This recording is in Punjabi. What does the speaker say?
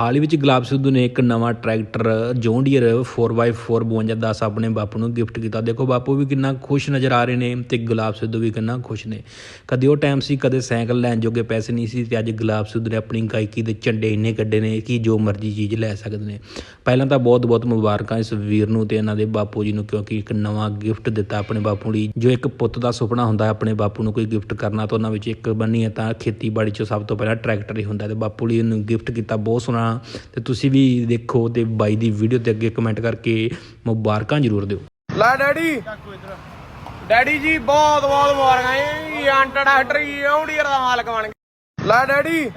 ਹਾਲ ਹੀ ਵਿੱਚ ਗੁਲਾਬ ਸਿੱਧੂ ਨੇ ਇੱਕ ਨਵਾਂ ਟਰੈਕਟਰ ਜੌਨ ਡੀਅਰ 4x4 5210 ਆਪਣੇ ਬਾਪੂ ਨੂੰ ਗਿਫਟ ਕੀਤਾ। ਦੇਖੋ ਬਾਪੂ ਵੀ ਕਿੰਨਾ ਖੁਸ਼ ਨਜ਼ਰ ਆ ਰਹੇ ਨੇ ਤੇ ਗੁਲਾਬ ਸਿੱਧੂ ਵੀ ਕਿੰਨਾ ਖੁਸ਼ ਨੇ। ਕਦੇ ਉਹ ਟਾਈਮ ਸੀ, ਕਦੇ ਸਾਈਕਲ ਲੈਣ ਜੋਗੇ ਪੈਸੇ ਨਹੀਂ ਸੀ ਤੇ ਅੱਜ ਗੁਲਾਬ ਸਿੱਧੂ ਨੇ ਆਪਣੀ ਗਾਇਕੀ ਦੇ ਝੰਡੇ ਇੰਨੇ ਕੱਢੇ ਨੇ ਕਿ ਜੋ ਮਰਜ਼ੀ ਚੀਜ਼ ਲੈ ਸਕਦੇ ਨੇ। ਪਹਿਲਾਂ ਤਾਂ ਬਹੁਤ ਬਹੁਤ ਮੁਬਾਰਕਾਂ ਇਸ ਵੀਰ ਨੂੰ ਤੇ ਇਹਨਾਂ ਦੇ ਬਾਪੂ ਜੀ ਨੂੰ ਕਿਉਂਕਿ ਇੱਕ ਨਵਾਂ ਗਿਫਟ ਦਿੱਤਾ ਆਪਣੇ ਬਾਪੂ ਲਈ। ਜੋ ਇੱਕ ਪੁੱਤ ਦਾ ਸੁਪਨਾ ਹੁੰਦਾ ਆਪਣੇ ਬਾਪੂ ਨੂੰ ਕੋਈ ਗਿਫਟ ਕਰਨਾ ਤਾਂ ਉਹਨਾਂ ਵਿੱਚ ਇੱਕ ਬੰਨੀ ਹੈ ਤਾਂ ਖੇਤੀਬਾੜੀ 'ਚ ਸਭ ਤੋਂ ਪਹਿਲਾਂ ਟਰੈਕਟਰ ਹੀ ਹੁੰਦਾ ਤੇ ਬਾਪੂ ਲਈ ਇਹਨੂੰ ਗਿਫਟ ਕੀਤਾ ਬਹੁਤ ਸੋਹਣਾ ਤੇ ਤੁਸੀਂ ਵੀ ਦੇਖੋ ਤੇ ਬਾਈ ਦੀ ਵੀਡੀਓ ਤੇ ਅੱਗੇ ਕਮੈਂਟ ਕਰਕੇ ਮੁਬਾਰਕਾਂ ਜ਼ਰੂਰ ਦਿਓ। ਲੈ ਡੈਡੀ। ਡੈਡੀ ਜੀ ਬਹੁਤ ਬਹੁਤ ਮੁਬਾਰਕਾਂ ਜੀ। ਅੰਟਰ ਡਾਕਟਰ ਜੀ ਦਾ ਮਾਲਕ ਬਣ ਗਏ। ਲੈ ਡੈਡੀ।